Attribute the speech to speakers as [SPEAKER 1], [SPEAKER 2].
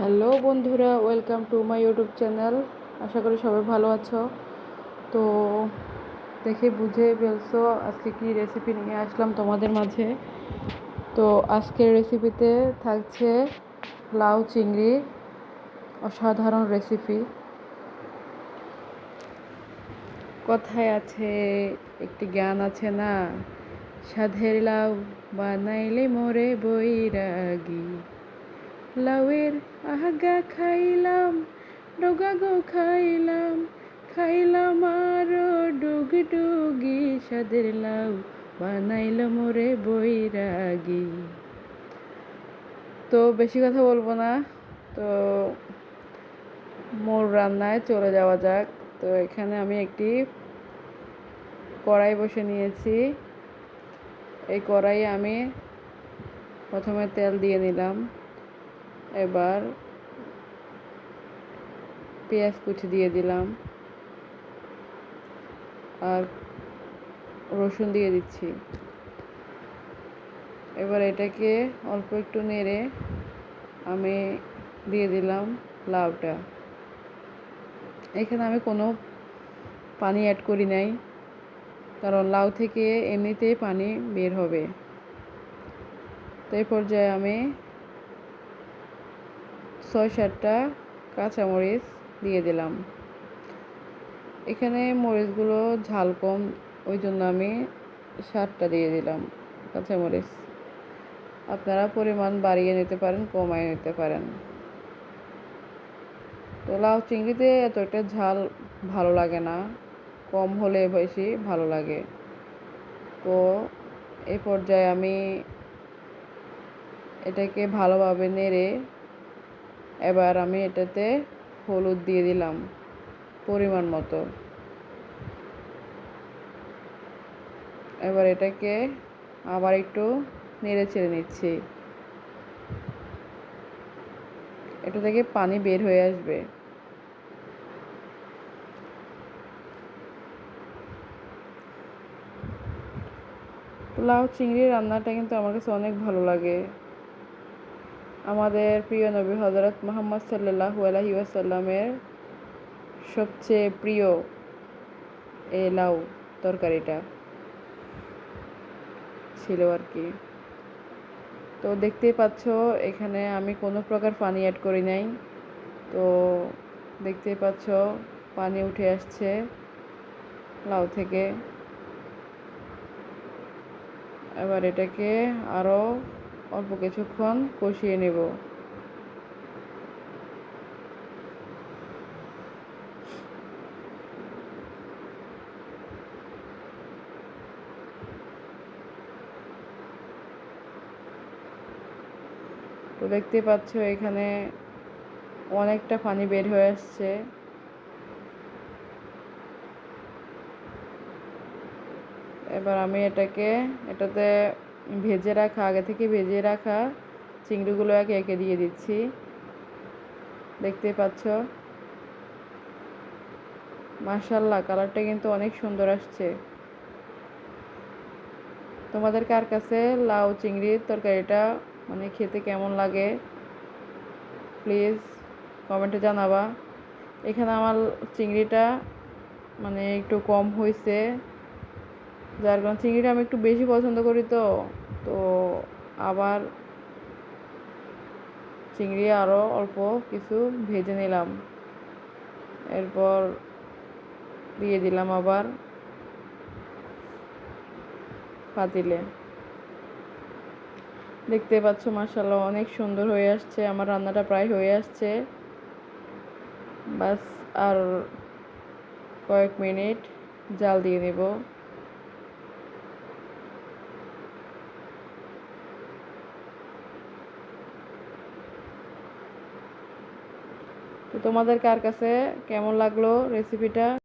[SPEAKER 1] Hello বন্ধুরা, welcome to my YouTube channel. আশা করি সবাই ভালো আছো। তো দেখে বুঝে ফেলছো আজকে কি রেসিপি নিয়ে আসলাম তোমাদের মাঝে। তো আজকের রেসিপিতে থাকছে লাউ চিংড়ি, অসাধারণ রেসিপি কথায় আছে, একটি জ্ঞান আছে না, সাধের লাউ বানাইলে মোরে বৈরাগী। লাউয়ের আহাগা খাইলাম ডোগা গো খাইলাম খাইলাম আরও ডুগ ডুগি সাদের লাউ বানাইল মোরে বৈরাগী। তো বেশি কথা বলব না, তো মোর রান্নায় চলে যাওয়া যাক। তো এখানে আমি একটি কড়াই বসে নিয়েছি। এই কড়াইয়ে আমি প্রথমে তেল দিয়ে নিলাম। এবার পেঁয়াজ কুচি দিয়ে দিলাম। আর রসুন দিয়ে দিচ্ছি। এবার এটাকে অল্প একটু নেড়ে আমি দিয়ে দিলাম লাউটা। এখানে আমি কোনো পানি অ্যাড করি নাই, কারণ লাউ থেকে এমনিতেই পানি বের হবে। তো এই পর্যায়ে আমি ছয় সাতটা কাঁচামরিচ দিয়ে দিলাম। এখানে মরিচগুলো ঝাল কম ওই জন্য আমি সাতটা দিয়ে দিলাম কাঁচামরিচ। আপনারা পরিমাণ বাড়িয়ে নিতে পারেন, কমায় নিতে পারেন। তো লাউ চিংড়িতে এত একটা ঝাল ভালো লাগে না, কম হলে বেশি ভালো লাগে। তো এই পর্যায়ে আমি এটাকে ভালোভাবে নেড়ে এবার আমি এটাতে হলুদ দিয়ে দিলাম, পরিমাণ মতো। এবার এটাকে আবার একটু নেড়ে ছেড়ে নিচ্ছি। এটা থেকে পানি বের হয়ে আসবে। লাউ চিংড়ি রান্নাটা কিন্তু আমার কাছে অনেক ভালো লাগে। আমাদের প্রিয় নবী হজরত মোহাম্মদ সাল্লাহু আলহি আসাল্লামের সবচেয়ে প্রিয় এ লাউ তরকারিটা ছিল আর কি। তো দেখতেই পাচ্ছ, এখানে আমি কোনো প্রকার পানি অ্যাড করি নাই। তো দেখতেই পাচ্ছ, পানি উঠে আসছে লাউ থেকে। এবার এটাকে আরও অল্প কিছুক্ষণ কষিয়ে নেব। তো দেখতে পাচ্ছ এখানে অনেকটা পানি বের হয়ে আসছে। এবার আমি এটাকে, এটাতে ভেজে রাখা, আগে থেকে ভেজে রাখা চিংড়িগুলো একে একে দিয়ে দিচ্ছি। দেখতে পাচ্ছ? মার্শাল্লাহ কালারটা কিন্তু অনেক সুন্দর আসছে। তোমাদের কার কাছে লাউ চিংড়ির তরকারিটা মানে খেতে কেমন লাগে? প্লিজ কমেন্টে জানাবা। এখানে আমার চিংড়িটা মানে একটু কম হয়েছে যার কারণে চিংড়িটা আমি একটু বেশি পছন্দ করি তো তো আবার চিংড়ি আরও অল্প কিছু ভেজে নিলাম। এরপর দিয়ে দিলাম আবার পাতিলে। দেখতে পাচ্ছ মাসাল্লাহ অনেক সুন্দর হয়ে আসছে, আমার রান্নাটা প্রায় হয়ে আসছে। বাস আর কয়েক মিনিট জাল দিয়ে নেব। তো তোমাদের কার কাছে কেমন লাগল রেসিপিটা